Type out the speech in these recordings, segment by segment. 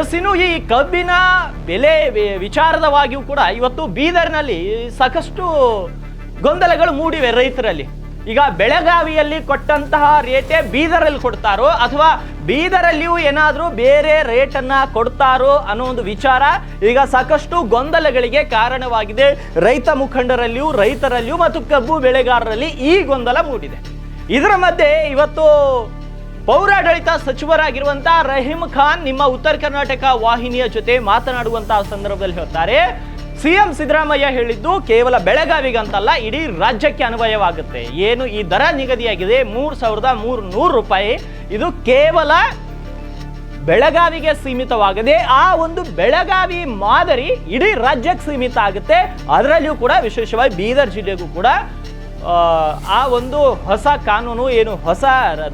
S ಈ ಕಬ್ಬಿನ ಬೆಲೆ ವಿಚಾರದವಾಗಿಯೂ ಕೂಡ ಇವತ್ತು ಬೀದರ್ನಲ್ಲಿ ಸಾಕಷ್ಟು ಗೊಂದಲಗಳು ಮೂಡಿವೆ ರೈತರಲ್ಲಿ. ಈಗ ಬೆಳಗಾವಿಯಲ್ಲಿ ಕೊಟ್ಟಂತಹ ರೇಟೇ ಬೀದರಲ್ಲಿ ಕೊಡ್ತಾರೋ ಅಥವಾ ಬೀದರಲ್ಲಿಯೂ ಏನಾದರೂ ಬೇರೆ ರೇಟನ್ನ ಕೊಡ್ತಾರೋ ಅನ್ನೋ ಒಂದು ವಿಚಾರ ಈಗ ಸಾಕಷ್ಟು ಗೊಂದಲಗಳಿಗೆ ಕಾರಣವಾಗಿದೆ. ರೈತ ಮುಖಂಡರಲ್ಲಿಯೂ, ರೈತರಲ್ಲಿಯೂ ಮತ್ತು ಕಬ್ಬು ಬೆಳೆಗಾರರಲ್ಲಿ ಈ ಗೊಂದಲ ಮೂಡಿದೆ. ಇದರ ಮಧ್ಯೆ ಇವತ್ತು ಪೌರಾಡಳಿತ ಸಚಿವರಾಗಿರುವಂತಹ ರಹೀಂ ಖಾನ್ ನಿಮ್ಮ ಉತ್ತರ ಕರ್ನಾಟಕ ವಾಹಿನಿಯ ಜೊತೆ ಮಾತನಾಡುವಂತಹ ಸಂದರ್ಭದಲ್ಲಿ ಹೇಳ್ತಾರೆ, ಸಿಎಂ ಸಿದ್ದರಾಮಯ್ಯ ಹೇಳಿದ್ದು ಕೇವಲ ಬೆಳಗಾವಿಗಂತಲ್ಲ, ಇಡೀ ರಾಜ್ಯಕ್ಕೆ ಅನ್ವಯವಾಗುತ್ತೆ. ಏನು ಈ ದರ ನಿಗದಿಯಾಗಿದೆ? ಮೂರು ಸಾವಿರದ ಮೂರು ನೂರು ರೂಪಾಯಿ. ಇದು ಕೇವಲ ಬೆಳಗಾವಿಗೆ ಸೀಮಿತವಾಗದೆ, ಆ ಒಂದು ಬೆಳಗಾವಿ ಮಾದರಿ ಇಡೀ ರಾಜ್ಯಕ್ಕೆ ಸೀಮಿತ ಆಗುತ್ತೆ. ಅದರಲ್ಲಿಯೂ ಕೂಡ ವಿಶೇಷವಾಗಿ ಬೀದರ್ ಜಿಲ್ಲೆಗೂ ಕೂಡ ಆ, ಒಂದು ಹೊಸ ಕಾನೂನು ಏನು ಹೊಸ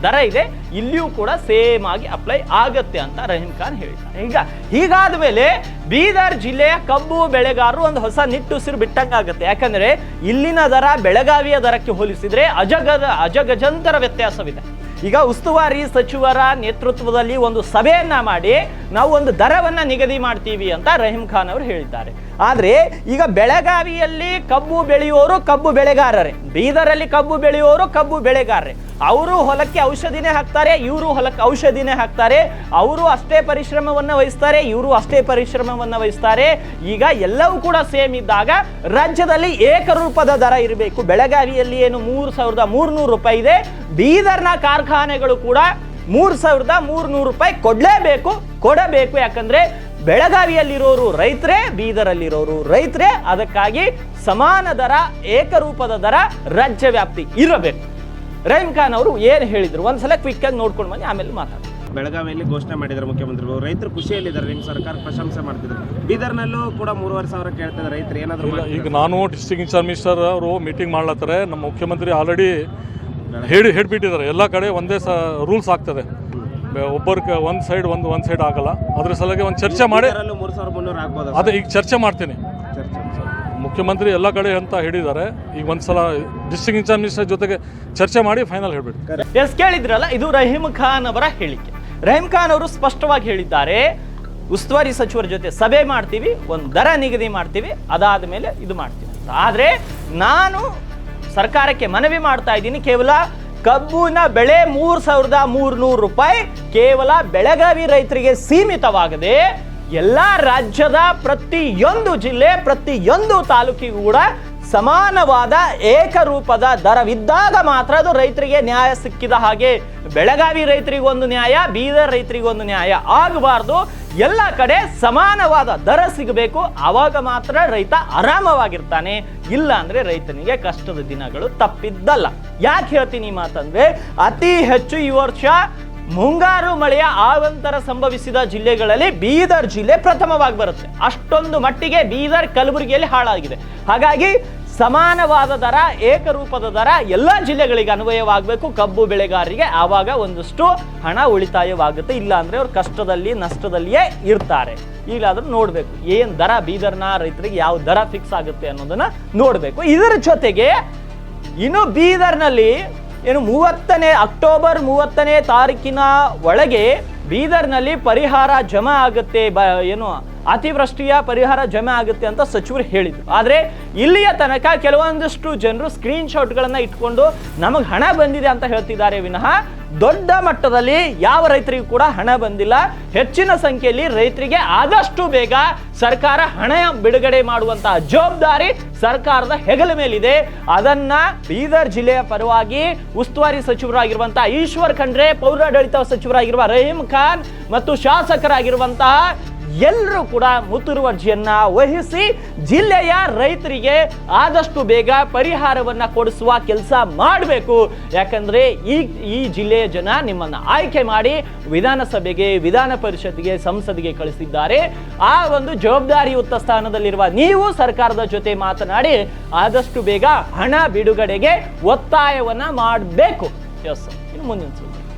ದರ ಇದೆ ಇಲ್ಲಿಯೂ ಕೂಡ ಸೇಮ್ ಆಗಿ ಅಪ್ಲೈ ಆಗತ್ತೆ ಅಂತ ರಹೀಂ ಖಾನ್ ಹೇಳಿದ್ದಾರೆ. ಈಗ ಹೀಗಾದ ಮೇಲೆ ಬೀದರ್ ಜಿಲ್ಲೆಯ ಕಬ್ಬು ಬೆಳೆಗಾರರು ಒಂದು ಹೊಸ ನಿಟ್ಟುಸಿರು ಬಿಟ್ಟಂಗಾಗುತ್ತೆ ಯಾಕಂದ್ರೆ ಇಲ್ಲಿನ ದರ ಬೆಳಗಾವಿಯ ದರಕ್ಕೆ ಹೋಲಿಸಿದ್ರೆ ಅಜಗದ ಅಜಗಜಂತರ ವ್ಯತ್ಯಾಸವಿದೆ. ಈಗ ಉಸ್ತುವಾರಿ ಸಚಿವರ ನೇತೃತ್ವದಲ್ಲಿ ಒಂದು ಸಭೆಯನ್ನ ಮಾಡಿ ನಾವು ಒಂದು ದರವನ್ನು ನಿಗದಿ ಮಾಡ್ತೀವಿ ಅಂತ ರಹೀಂ ಖಾನ್ ಅವರು ಹೇಳಿದ್ದಾರೆ. ಆದರೆ ಈಗ ಬೆಳಗಾವಿಯಲ್ಲಿ ಕಬ್ಬು ಬೆಳೆಯುವವರು ಕಬ್ಬು ಬೆಳೆಗಾರರೇ. ಬೀದರಲ್ಲಿ ಕಬ್ಬು ಬೆಳೆಯುವವರು ಕಬ್ಬು ಬೆಳೆಗಾರರೇ. ಅವರು ಹೊಲಕ್ಕೆ ಔಷಧಿನೇ ಹಾಕ್ತಾರೆ, ಇವರು ಹೊಲಕ್ಕೆ ಔಷಧಿನೇ ಹಾಕ್ತಾರೆ. ಅವರು ಅಷ್ಟೇ ಪರಿಶ್ರಮವನ್ನು ವಹಿಸ್ತಾರೆ, ಇವರು ಅಷ್ಟೇ ಪರಿಶ್ರಮವನ್ನು ವಹಿಸ್ತಾರೆ. ಈಗ ಎಲ್ಲವೂ ಕೂಡ ಸೇಮ್ ಇದ್ದಾಗ ರಾಜ್ಯದಲ್ಲಿ ಏಕರೂಪದ ದರ ಇರಬೇಕು. ಬೆಳಗಾವಿಯಲ್ಲಿ ಏನು ಮೂರು ಸಾವಿರದ ಮೂರ್ನೂರು ರೂಪಾಯಿ ಇದೆ. ಬೀದರ್ನ ಕಾರ್ಖಾನೆಗಳು ಕೂಡ ಮೂರು ಸಾವಿರದ ಮೂರ್ನೂರು ರೂಪಾಯಿ ಕೊಡಲೇಬೇಕು. ಕೊಡಬೇಕು. ಯಾಕಂದ್ರೆ ಬೆಳಗಾವಿಯಲ್ಲಿರೋರು ರೈತರೇ ಬೀದರಲ್ಲಿರೋರು ರೈತರೇ ಅದಕ್ಕಾಗಿ ಸಮಾನ ದರ ಏಕರೂಪದ ದರ ರಾಜ್ಯ ವ್ಯಾಪ್ತಿ ಇರಬೇಕು. ರೈಮ್ ಖಾನ್ ಅವರು ಏನು ಹೇಳಿದ್ರು? ಒಂದ್ಸಲ ಕ್ವಿಕ್ ಆಗಿ ನೋಡ್ಕೊಂಡು ಬನ್ನಿ ಆಮೇಲೆ ಮಾತಾಡಿ ಬೆಳಗಾವಿಯಲ್ಲಿ ಘೋಷಣೆ ಮಾಡಿದ್ದಾರೆ ಮುಖ್ಯಮಂತ್ರಿಗಳು ರೈತರು ಖುಷಿಯಲ್ಲಿದ್ದಾರೆ ನಿಮ್ಮ ಸರ್ಕಾರ ಪ್ರಶಂಸೆ ಮಾಡ್ತಿದ್ರು ಬೀದರ್ನಲ್ಲೂ ಕೂಡ ಮೂರುವರೆ ಸಾವಿರ ಕೇಳ್ತಿದ್ದಾರೆ ರೈತರು. ಏನಾದರೂ ಈಗ ನಾನು ಡಿಸ್ಟ್ರಿಕ್ಟ್ ಇನ್ಚಾರ್ಜ್ ಮಿನಿಸ್ಟರ್ ಅವರು ಮೀಟಿಂಗ್ ಮಾಡ್ಲತ್ತಾರೆ. ನಮ್ಮ ಮುಖ್ಯಮಂತ್ರಿ ಆಲ್ರೆಡಿ ಹೇಳಿ ಹೇಳಿಬಿಟ್ಟಿದ್ದಾರೆ. ಎಲ್ಲ ಕಡೆ ಒಂದೇ ಸ ರೂಲ್ಸ್ ಆಗ್ತದೆ. ಒಬ್ಬರಿಗೆ ಒಂದು ಸೈಡ್ ಒಂದು ಒಂದು ಸೈಡ್ ಆಗಲ್ಲ. ಅದ್ರ ಸಲುವಾಗಿ ಒಂದು ಚರ್ಚೆ ಮಾಡಿ ಬೀದರಲ್ಲೂ ಮೂರು ಸಾವಿರ ಮುನ್ನೂರು ಆಗ್ಬೋದು ಅದೇ ಈಗ ಚರ್ಚೆ ಮಾಡ್ತೀನಿ. ಮುಖ್ಯಮಂತ್ರಿ ಎಲ್ಲ ಕಡೆ ಅಂತ ಹೇಳಿದ್ದಾರೆ. ಈಗ ಒಂದ್ಸಲ ಡಿಸ್ಟ್ರಿಕ್ಟ್ ಇನ್ಚಾರ್ಜ್ ಜೊತೆಗೆ ಚರ್ಚೆ ಮಾಡಿ ಫೈನಲ್ ಹೇಳ್ಬಿಡ್ತಾರೆ ಎಸ್ ಕೇಳಿದ್ರಲ್ಲ ಇದು ರಹೀಮ್ ಖಾನ್ ಅವರ ಹೇಳಿಕೆ. ರಹೀಮ್ ಖಾನ್ ಅವರು ಸ್ಪಷ್ಟವಾಗಿ ಹೇಳಿದ್ದಾರೆ ಉಸ್ತುವಾರಿ ಸಚಿವರ ಜೊತೆ ಸಭೆ ಮಾಡ್ತೀವಿ ಒಂದು ದರ ನಿಗದಿ ಮಾಡ್ತೀವಿ ಅದಾದ ಮೇಲೆ ಇದು ಮಾಡ್ತೀವಿ ಆದರೆ ನಾನು ಸರ್ಕಾರಕ್ಕೆ ಮನವಿ ಮಾಡ್ತಾ ಇದ್ದೀನಿ ಕೇವಲ ಕಬ್ಬುನ ಬೆಳೆ ಮೂರ್ ಸಾವಿರದ ಮೂರ್ನೂರು ರೂಪಾಯಿ ಕೇವಲ ಬೆಳಗಾವಿ ರೈತರಿಗೆ ಸೀಮಿತವಾಗದೆ ಎಲ್ಲಾ ರಾಜ್ಯದ ಪ್ರತಿಯೊಂದು ಜಿಲ್ಲೆ, ಪ್ರತಿಯೊಂದು ತಾಲೂಕಿಗೂ ಕೂಡ ಸಮಾನವಾದ ಏಕರೂಪದ ದರವಿದ್ದಾಗ ಮಾತ್ರ ಅದು ರೈತರಿಗೆ ನ್ಯಾಯ ಸಿಕ್ಕಿದ ಹಾಗೆ. ಬೆಳಗಾವಿ ರೈತರಿಗೊಂದು ನ್ಯಾಯ, ಬೀದರ್ ರೈತರಿಗೊಂದು ನ್ಯಾಯ. ಆಗಬಾರ್ದು. ಎಲ್ಲ ಕಡೆ ಸಮಾನವಾದ ದರ ಸಿಗಬೇಕು. ಆವಾಗ ಮಾತ್ರ ರೈತ ಆರಾಮವಾಗಿರ್ತಾನೆ. ಇಲ್ಲ ಅಂದ್ರೆ ರೈತನಿಗೆ ಕಷ್ಟದ ದಿನಗಳು ತಪ್ಪಿದ್ದಲ್ಲ. ಯಾಕೆ ಹೇಳ್ತೀನಿ ಮಾತಂದ್ರೆ, ಅತಿ ಹೆಚ್ಚು ಈ ವರ್ಷ ಮುಂಗಾರು ಮಳೆಯ ಆವಂತರ ಸಂಭವಿಸಿದ ಜಿಲ್ಲೆಗಳಲ್ಲಿ ಬೀದರ್ ಜಿಲ್ಲೆ ಪ್ರಥಮವಾಗಿ ಬರುತ್ತೆ. ಅಷ್ಟೊಂದು ಮಟ್ಟಿಗೆ ಬೀದರ್ ಕಲಬುರಗಿಯಲ್ಲಿ ಹಾಳಾಗಿದೆ. ಹಾಗಾಗಿ ಸಮಾನವಾದ ದರ, ಏಕರೂಪದ ದರ ಎಲ್ಲ ಜಿಲ್ಲೆಗಳಿಗೆ ಅನ್ವಯವಾಗಬೇಕು. ಕಬ್ಬು ಬೆಳೆಗಾರರಿಗೆ ಆವಾಗ ಒಂದಷ್ಟು ಹಣ ಉಳಿತಾಯವಾಗುತ್ತೆ. ಇಲ್ಲ ಅಂದ್ರೆ ಅವ್ರು ಕಷ್ಟದಲ್ಲಿ, ನಷ್ಟದಲ್ಲಿಯೇ ಇರ್ತಾರೆ. ಈಗಲಾದ್ರೂ ನೋಡಬೇಕು, ಏನ್ ದರ ಬೀದರ್ನ ರೈತರಿಗೆ ಯಾವ ದರ ಫಿಕ್ಸ್ ಆಗುತ್ತೆ ಅನ್ನೋದನ್ನ ನೋಡಬೇಕು. ಇದರ ಜೊತೆಗೆ ಇನ್ನು ಬೀದರ್ನಲ್ಲಿ ಏನು ಮೂವತ್ತನೇ ಅಕ್ಟೋಬರ್ ಮೂವತ್ತನೇ ತಾರೀಕಿನ ಒಳಗೆ ಬೀದರ್ನಲ್ಲಿ ಪರಿಹಾರ ಜಮಾ ಆಗುತ್ತೆ ಬ ಏನು ಅತಿವೃಷ್ಟಿಯ ಪರಿಹಾರ ಜಮೆ ಆಗುತ್ತೆ ಅಂತ ಸಚಿವರು ಹೇಳಿದರು. ಆದರೆ ಇಲ್ಲಿಯ ತನಕ ಕೆಲವೊಂದಷ್ಟು ಜನರು ಸ್ಕ್ರೀನ್ ಶಾಟ್ಗಳನ್ನ ಇಟ್ಕೊಂಡು ನಮಗೆ ಹಣ ಬಂದಿದೆ ಅಂತ ಹೇಳ್ತಿದ್ದಾರೆ ವಿನಃ ದೊಡ್ಡ ಮಟ್ಟದಲ್ಲಿ ಯಾವ ರೈತರಿಗೂ ಕೂಡ ಹಣ ಬಂದಿಲ್ಲ. ಹೆಚ್ಚಿನ ಸಂಖ್ಯೆಯಲ್ಲಿ ರೈತರಿಗೆ ಆದಷ್ಟು ಬೇಗ ಸರ್ಕಾರ ಹಣ ಬಿಡುಗಡೆ ಮಾಡುವಂತಹ ಜವಾಬ್ದಾರಿ ಸರ್ಕಾರದ ಹೆಗಲ ಮೇಲಿದೆ. ಅದನ್ನ ಬೀದರ್ ಜಿಲ್ಲೆಯ ಪರವಾಗಿ ಉಸ್ತುವಾರಿ ಸಚಿವರಾಗಿರುವಂತಹ ಈಶ್ವರ್ ಖಂಡ್ರೆ, ಪೌರಾಡಳಿತ ಸಚಿವರಾಗಿರುವ ರಹೀಂ ಖಾನ್ ಮತ್ತು ಶಾಸಕರಾಗಿರುವಂತಹ ಎಲ್ಲರೂ ಕೂಡ ಮುತುವರ್ಜಿಯನ್ನ ವಹಿಸಿ ಜಿಲ್ಲೆಯ ರೈತರಿಗೆ ಆದಷ್ಟು ಬೇಗ ಪರಿಹಾರವನ್ನ ಕೊಡಿಸುವ ಕೆಲಸ ಮಾಡಬೇಕು. ಯಾಕಂದ್ರೆ ಈ ಈ ಜಿಲ್ಲೆಯ ಜನ ನಿಮ್ಮನ್ನ ಆಯ್ಕೆ ಮಾಡಿ ವಿಧಾನಸಭೆಗೆ, ವಿಧಾನ ಪರಿಷತ್ಗೆ ಸಂಸದಿಗೆ ಕಳಿಸಿದ್ದಾರೆ. ಆ ಒಂದು ಜವಾಬ್ದಾರಿಯುತ ಸ್ಥಾನದಲ್ಲಿರುವ ನೀವು ಸರ್ಕಾರದ ಜೊತೆ ಮಾತನಾಡಿ ಆದಷ್ಟು ಬೇಗ ಹಣ ಬಿಡುಗಡೆಗೆ ಒತ್ತಾಯವನ್ನ ಮಾಡಬೇಕು. ಎಸ್ ಇನ್ನು ಮುಂದಿನ